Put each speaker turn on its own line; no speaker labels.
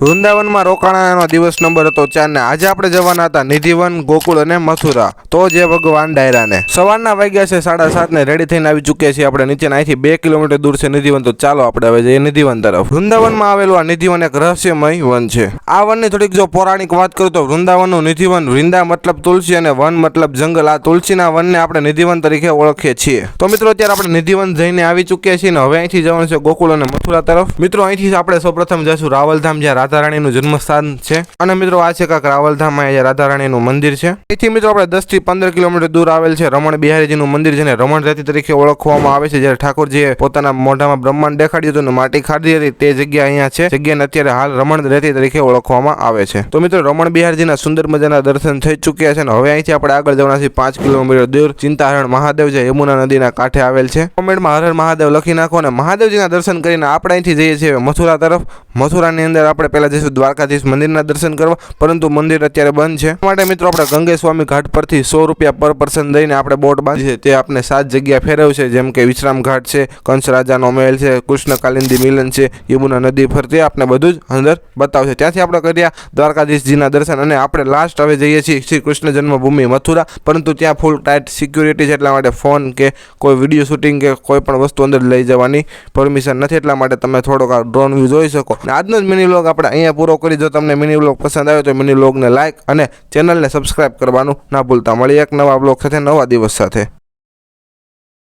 વૃંદાવનમાં રોકાણાનો દિવસ નંબર હતો ચાર ને આજે આપણે જવાના હતા નિધિવન ગોકુળ અને મથુરા. તો જે ભગવાન ડાયરાને. સવારના વાગ્યા છે, સાડા સાત ને રેડી થઈને આવી ચૂક્યા છીએ આપણે. નીચે અહીંથી બે કિલોમીટર દૂર છે નિધિવન. તો ચાલો આપણે હવે જઈએ નિધિવન તરફ. વૃંદાવનમાં આવેલું આ નિધિવન એક રહસ્યમય વન છે. આ વનની થોડીક જો પૌરાણિક વાત કરું તો વૃંદાવનનું નિધિવન વૃંદા મતલબ તુલસી અને વન મતલબ જંગલ. આ તુલસીના વનને આપણે નિધિવન તરીકે ઓળખીએ છીએ. તો મિત્રો, અત્યારે આપણે નિધિવન જઈને આવી ચૂક્યા છીએ ને હવે અહીંથી જવાનું છે ગોકુળ અને મથુરા તરફ. મિત્રો, અહીંથી આપણે સૌપ્રથમ જઈશું રાવલધામ, જ્યાં રાધારાણીનું જન્મસ્થાન છે. અને મિત્રો આ છે કાંક રાવલધામમાં અહીંયા રાધારાણીનું મંદિર છે. અહીંથી મિત્રો આપણે દસથી પંદર કિલોમીટર દૂર આવેલ છે રમણ બિહારીજીનું મંદિર, જેને રમણ જાતિ તરીકે ઓળખવામાં આવે છે. જ્યારે ઠાકોરજીએ પોતાના મોઢામાં બ્રહ્માંડ દેખાડ્યું હતું અને માટી ખાધી હતી, તે જગ્યા અહીંયા છે. જગ્યાને અત્યારે હાલ રમણ રેતી તરીકે ઓળખવામાં આવે છે. તો મિત્રો રમણ બિહારજીના સુંદર મજાના દર્શન થઈ ચૂક્યા છે અને હવે અહીંથી આપણે આગળ જવાનાથી પાંચ કિલોમીટર દૂર ચિંતાહરણ મહાદેવ છે યમુના નદીના કાંઠે આવેલ છે. કોમેન્ટમાં હરણ હર મહાદેવ લખી નાખો અને મહાદેવજીના દર્શન કરીને આપણે અહીંથી જઈએ છીએ. મથુરા તરફ. મથુરાની અંદર આપણે પહેલા જઈશું દ્વારકાધીશ મંદિરના દર્શન કરવા, પરંતુ મંદિર અત્યારે બંધ છે. માટે મિત્રો આપણે ગંગે સ્વામી ઘાટ પરથી સો રૂપિયા પર પર્સન દઈને આપણે બોટ બાંધી છે. તે આપણે સાત જગ્યા ફેરવશે જેમ કે વિશ્રામ ઘાટ છે, કંસ રાજાનો મહેલ છે, કૃષ્ણકાલિંદી મિલન છે, યમુના નદી ફરતી આપણે બધું જ અંદર બતાવશે. ત્યાંથી આપણે કર્યા દ્વારકાધીશજીના દર્શન અને આપણે લાસ્ટ હવે જઈએ છીએ શ્રી કૃષ્ણ જન્મભૂમિ મથુરા, પરંતુ ત્યાં ફૂલ ટાઈટ સિક્યુરિટી છે, એટલા માટે ફોન કે કોઈ વીડિયો શૂટિંગ કે કોઈ પણ વસ્તુ અંદર લઈ જવાની પરમિશન નથી, એટલા માટે તમે થોડોક ડ્રોન વ્યૂ જોઈ શકો. આજનો જ મિની વ્લોગ આપણે અહીંયા પૂરો કરી જો તમને મિની વ્લોગ પસંદ આવ્યો તો મિની વ્લોગને લાઇક અને ચેનલને સબસ્ક્રાઇબ કરવાનું ના ભૂલતા. મળીએ એક નવા બ્લોગ સાથે, નવા દિવસ સાથે.